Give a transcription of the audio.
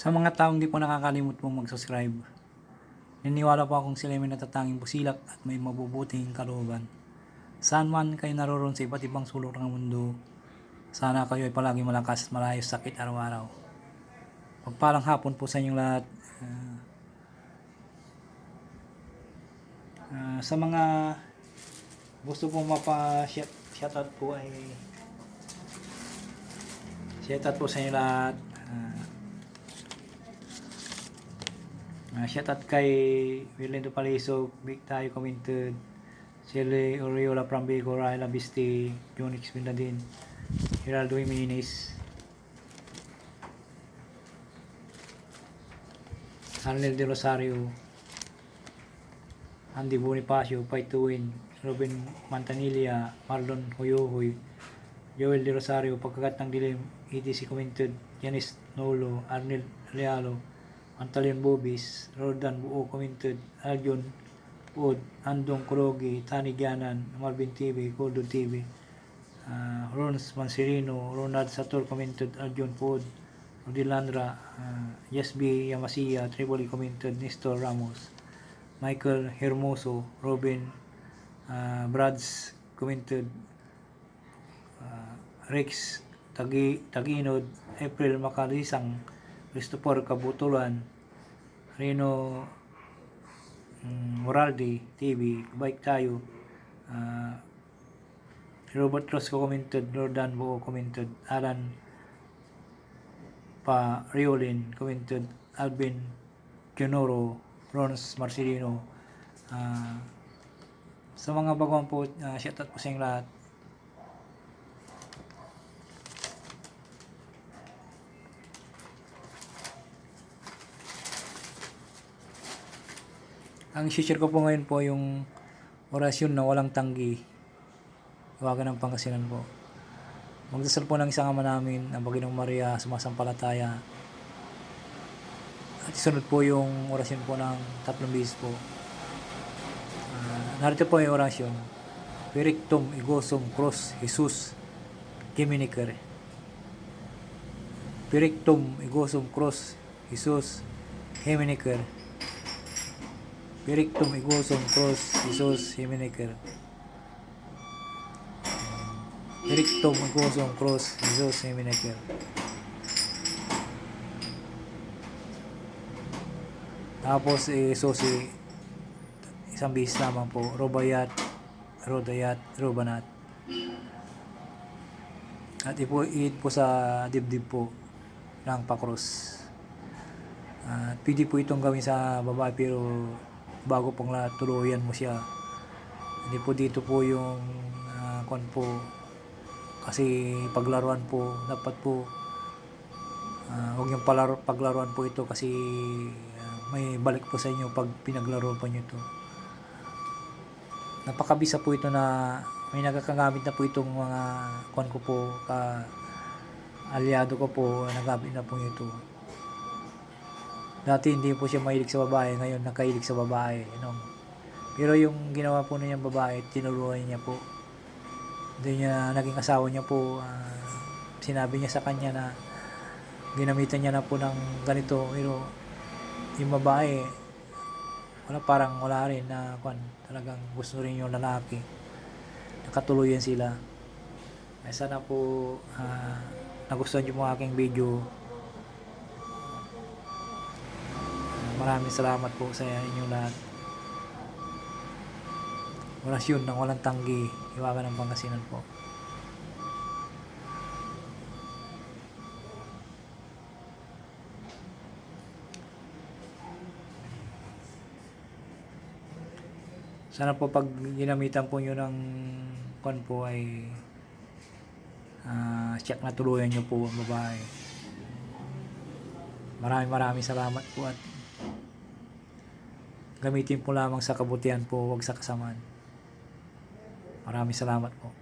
Sa mga taong di po nakakalimot pong mag-subscribe, niniwala po akong sila ay may natatanging busilak at may mabubuting kalooban. Saan man kayo naroon sa iba't ibang sulok ng mundo, sana kayo ay palagi malakas at malayos sa sakit araw-araw. Pagpalang hapon po sa inyong lahat. Ah, ah, sa mga gusto pong mapa-shoutout po ay shoutout po sa inyo lahat. Ah, Uh, shout out kay Willendo Palisog, Big Tayo Commented, Shirley Oriola from Bigo, Raila Bisti, Jonix Bindadin, Geraldo Jimenez, Arnel De Rosario, Andy Bonifacio, Paituin, Robin Mantanilla, Marlon Hoyohoy, Joel De Rosario, Pagkagat ng Dilim, ETC Commented, Yanis Nolo, Arnel Realo, Antalion Bobis, Rodan Buo Commented, Aljon Wood, Andong Kurogi, Tani Gyanan, Marvin TV, Goldo TV, uh, Rons Mansirino, Ronald Sator Commented, Aljon Pod, Rodilandra, uh, Yasbi Yamasiya, Tripoli Commented, Nestor Ramos, Michael Hermoso, Robin, uh, Brads Commented, uh, Rex Tagi, Taginod, April Makalisang, Christopher Kabutulan, Reno um, Moraldi TV, Bike Tayo, uh, Robert Rosco commented, Jordan Buo commented, Alan Pa Riolin commented, Alvin Junoro, Rons Marcelino, uh, sa mga baguhan po, uh, shoutout po sa lahat. Ang share ko po ngayon po yung orasyon na walang tanggi. Iwagan ng Pangasinan po. Magdasal po ng isang ama namin, ang Baginong Maria, sumasampalataya. At isunod po yung orasyon po ng tatlong bihis po. Uh, narito po yung orasyon. Perictum igosum cross Jesus Giminiker. Perictum igosum cross Jesus Heminiker. Perictum igosum cross Jesus Heminiker. Perictum igosum cross Jesus Heminiker. Tapos eh, si isang bihis lamang po, Robayat, Rodayat, Robanat. At ipo, iit po sa dibdib po ng pakros. At pwede po itong gawin sa babae pero bago pang tuluyan mo siya. Hindi po dito po yung uh, kon po. Kasi paglaruan po dapat po uh, huwag yung palaro, paglaruan po ito kasi uh, may balik po sa inyo pag pinaglaro po nyo ito. Napakabisa po ito na may nagkakamit na po itong mga kon ko po ka aliado ko po nagamit na po ito dati hindi po siya mahilig sa babae ngayon nakahilig sa babae know? pero yung ginawa po niyang babae tinuruan niya po. Doon niya naging asawa niya po uh, sinabi niya sa kanya na ginamitan niya na po ng ganito pero yung babae wala parang wala rin na kwan talagang gusto rin yung lalaki. Nakatuluyan sila. Ay sana po uh, nagustuhan niyo mo aking video uh, maraming salamat po sa inyong lahat. Orasyon ng walang tanggi iwagan ng Pangasinan po. Sana po pag ginamitan po nyo ng kon po ay uh, check na tuluyan nyo po ang babae. Maraming maraming salamat po at gamitin po lamang sa kabutihan po wag sa kasamaan. Maraming salamat po